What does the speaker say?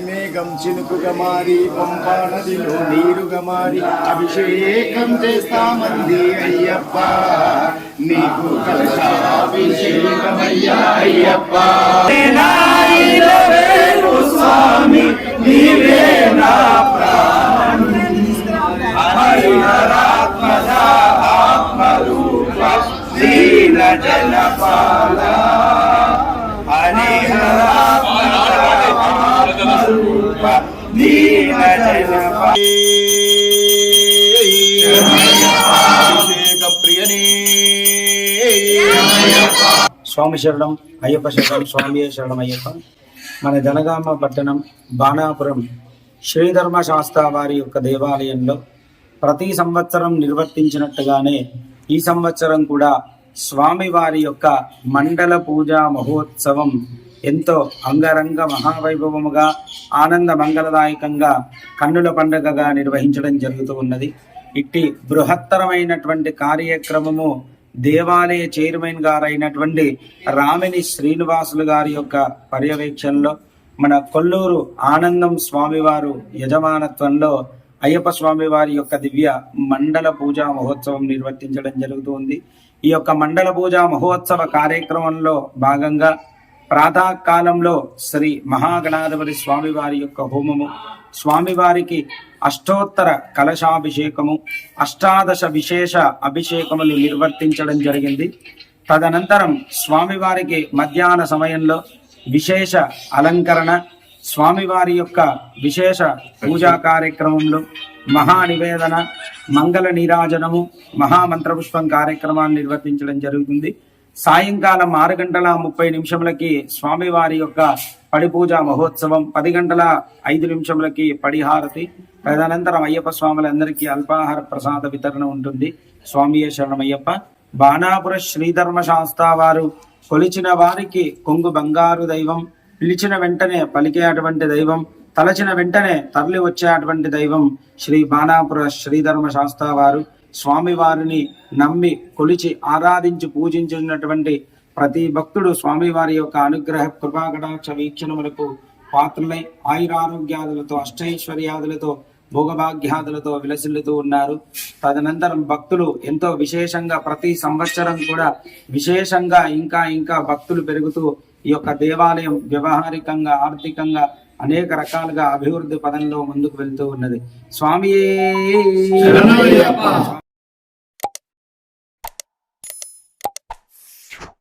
మేఘం చినుకుగా మారి పంపా నదిలో నీరుగా మారి అభిషేకం చేస్తామంది అయ్యప్ప. నీకు కలశాభిషేకమయ్యా అయ్యప్ప. స్వామి నీవే నా స్వామి శరణం అయ్యప్ప శరణం స్వామి శరణం అయ్యప్ప. మన జనగామ పట్టణం బాణాపురం శ్రీధర్మ శాస్త్ర వారి యొక్క దేవాలయంలో ప్రతి సంవత్సరం నిర్వర్తించినట్టుగానే ఈ సంవత్సరం కూడా స్వామి వారి యొక్క మండల పూజా మహోత్సవం ఎంతో అంగరంగ మహావైభవముగా ఆనంద మంగళదాయకంగా కన్నుల పండుగగా నిర్వహించడం జరుగుతూ ఉన్నది. ఇట్టి బృహత్తరమైనటువంటి కార్యక్రమము దేవాలయ చైర్మన్ గారైనటువంటి రామిని శ్రీనివాసులు గారి యొక్క పర్యవేక్షణలో మన కొల్లూరు ఆనందం స్వామివారు యజమానత్వంలో అయ్యప్ప స్వామి వారి యొక్క దివ్య మండల పూజా మహోత్సవం నిర్వర్తించడం జరుగుతుంది ఈ యొక్క మండల పూజా మహోత్సవ కార్యక్రమంలో భాగంగా ప్రాతకాలంలో శ్రీ మహాగణాధిపతి స్వామివారి యొక్క హోమము స్వామివారికి అష్టోత్తర కలశాభిషేకము అష్టాదశ విశేష అభిషేకములు నిర్వర్తించడం జరిగింది. తదనంతరం స్వామివారికి మధ్యాహ్న సమయంలో విశేష అలంకరణ స్వామివారి యొక్క విశేష పూజా కార్యక్రమంలో మహా నివేదన మంగళ నీరాజనము మహామంత్రపుష్పం కార్యక్రమాన్ని నిర్వర్తించడం జరుగుతుంది. సాయంకాలం ఆరు గంటల ముప్పై నిమిషములకి స్వామివారి యొక్క పడిపూజ మహోత్సవం పది గంటల ఐదు నిమిషములకి పడిహారతి. తదనంతరం అయ్యప్ప స్వాములందరికీ అల్పాహార ప్రసాద వితరణ ఉంటుంది. స్వామి శరణమయ్యప్ప. బాణాపుర శ్రీధర్మ శాస్త్ర వారు కొలిచిన వారికి కొంగు బంగారు దైవం పిలిచిన వెంటనే పలికే అటువంటి దైవం తలచిన వెంటనే తరలి వచ్చే అటువంటి దైవం శ్రీ బాణాపుర శ్రీధర్మ శాస్త్ర వారు స్వామివారిని నమ్మి కొలిచి ఆరాధించి పూజించినటువంటి ప్రతి భక్తుడు స్వామివారి యొక్క అనుగ్రహ కృపాకటాక్ష వీక్షణములకు పాత్రలై ఆయురారోగ్యాదులతో అష్టైశ్వర్యాదులతో భోగభాగ్యాదులతో విలసిల్లుతూ ఉన్నారు. తదనంతరం భక్తులు ఎంతో విశేషంగా ప్రతి సంవత్సరం కూడా విశేషంగా ఇంకా ఇంకా భక్తులు పెరుగుతూ ఈ యొక్క దేవాలయం వ్యవహారికంగా ఆర్థికంగా అనేక రకాలుగా అభివృద్ధి పదంలో ముందుకు వెళ్తూ ఉన్నది. స్వామియే!